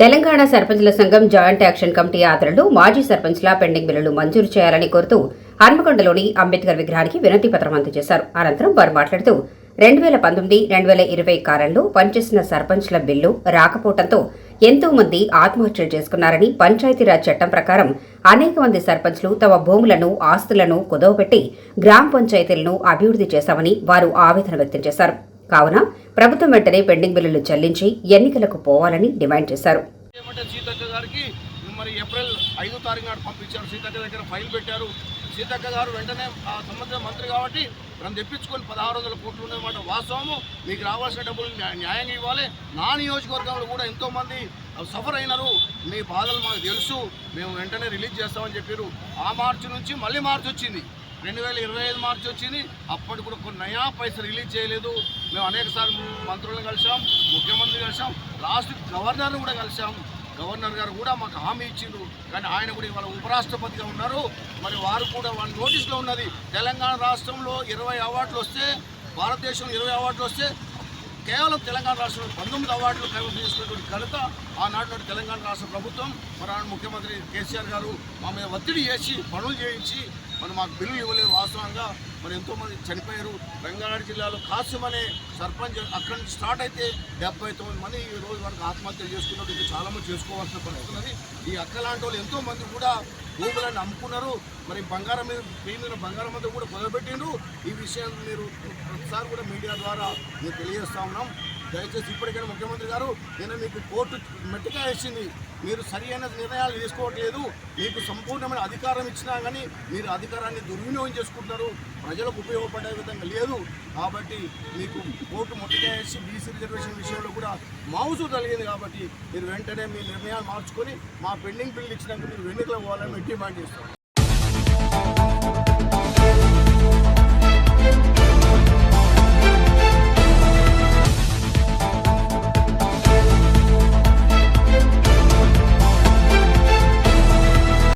తెలంగాణ సర్పంచ్ల సంఘం joint action committee ఆధ్వర్యంలో మాజీ సర్పంచ్ల పెండింగ్ బిల్లులు మంజూరు చేయాలని కోరుతూ హన్మకొండలోని అంబేద్కర్ విగ్రహానికి వినతి పత్రం అందజేశారు. అనంతరం వారు మాట్లాడుతూ రెండు వేల పంతొమ్మిది రెండు వేల ఇరవై కాలంలో పనిచేసిన సర్పంచ్ల బిల్లు రాకపోవడంతో ఎంతో మంది ఆత్మహత్యలు చేసుకున్నారని పంచాయతీరాజ్ చట్టం ప్రకారం అనేక మంది సర్పంచ్లు తమ భూములను ఆస్తులను కుదవపెట్టి గ్రామ పంచాయతీలను అభివృద్ధి చేశామని వారు ఆవేదన వ్యక్తం చేశారు. కావున ప్రభుత్వం వెంటనే పెండింగ్ బిల్లులు చెల్లించి ఎన్నికలకు పోవాలని డిమాండ్ చేశారు. ఏమంటే గారికి మరి ఏప్రిల్ ఐదో తారీఖు నాడు పంపించారు. సీతక్క దగ్గర ఫైల్ పెట్టారు. సీతక్క గారు వెంటనే ఆ సంబంధిత మంత్రి కాబట్టి మనం తెప్పించుకొని పదహారు వందల కోట్లు ఉన్నమాట. వాస్తవము మీకు రావాల్సిన డబ్బులు న్యాయంగా ఇవ్వాలి. నా నియోజకవర్గంలో కూడా ఎంతోమంది సఫర్ అయినారు. మీ బాధలు మాకు తెలుసు. మేము వెంటనే రిలీజ్ చేస్తామని చెప్పారు. ఆ మార్చి నుంచి మళ్ళీ మార్చి వచ్చింది రెండు వేల ఇరవై ఐదు మార్చి వచ్చింది. అప్పటి కూడా కొన్ని నయా పైసలు రిలీజ్ చేయలేదు. మేము అనేక సార్లు మంత్రులను కలిసాం ముఖ్యమంత్రి కలిసాం లాస్ట్ గవర్నర్ని కూడా కలిసాం గవర్నర్ గారు కూడా మాకు హామీ ఇచ్చిండ్రు. కానీ ఆయన కూడా ఇవాళ ఉపరాష్ట్రపతిగా ఉన్నారు. మరి వారు కూడా వాళ్ళ నోటీస్లో ఉన్నది తెలంగాణ రాష్ట్రంలో ఇరవై అవార్డులు వస్తే భారతదేశంలో ఇరవై అవార్డులు వస్తే కేవలం తెలంగాణ రాష్ట్రంలో పంతొమ్మిది అవార్డులు కైవసం చేసుకున్నటువంటి ఘనత ఆనాడు తెలంగాణ రాష్ట్ర ప్రభుత్వం. మరి ముఖ్యమంత్రి కేసీఆర్ గారు మా మీద ఒత్తిడి చేసి పనులు చేయించి మరి మాకు బిల్లులు ఇవ్వలేదు వాస్తవంగా. మరి ఎంతోమంది చనిపోయారు. రంగారెడ్డి జిల్లాలో కాసిం అనే సర్పంచ్ అక్కడి నుంచి స్టార్ట్ అయితే డెబ్బై తొమ్మిది మంది ఈ రోజు వరకు ఆత్మహత్యలు చేసుకున్నట్టు చాలామంది చేసుకోవాల్సిన పని అవుతున్నది ఈ అక్క లాంటి వాళ్ళు ఎంతోమంది కూడా భూములను అమ్ముకున్నారు. మరి బంగారం మీద మీ మీద బంగారం అంతా కూడా మొదలుపెట్టిండ్రు. ఈ విషయాన్ని మీరు ఒకసారి కూడా మీడియా ద్వారా మేము తెలియజేస్తా ఉన్నాం. దయచేసి ఇప్పటికైనా ముఖ్యమంత్రి గారు నేను మీకు కోర్టు మెట్టుగా వేసింది. మీరు సరి అయిన నిర్ణయాలు తీసుకోవట్లేదు. మీకు సంపూర్ణమైన అధికారం ఇచ్చినా కానీ మీరు అధికారాన్ని దుర్వినియోగం చేసుకుంటున్నారు. ప్రజలకు ఉపయోగపడే విధంగా లేదు. కాబట్టి మీకు కోర్టు మొట్టగా వేసి బీసీ రిజర్వేషన్ విషయంలో కూడా మౌసు కలిగింది కాబట్టి మీరు వెంటనే మీ నిర్ణయాలు మార్చుకొని మా పెండింగ్ బిల్లు ఇచ్చినాక మీరు వెన్నుకలు పోవాలని డిమాండ్ చేస్తారు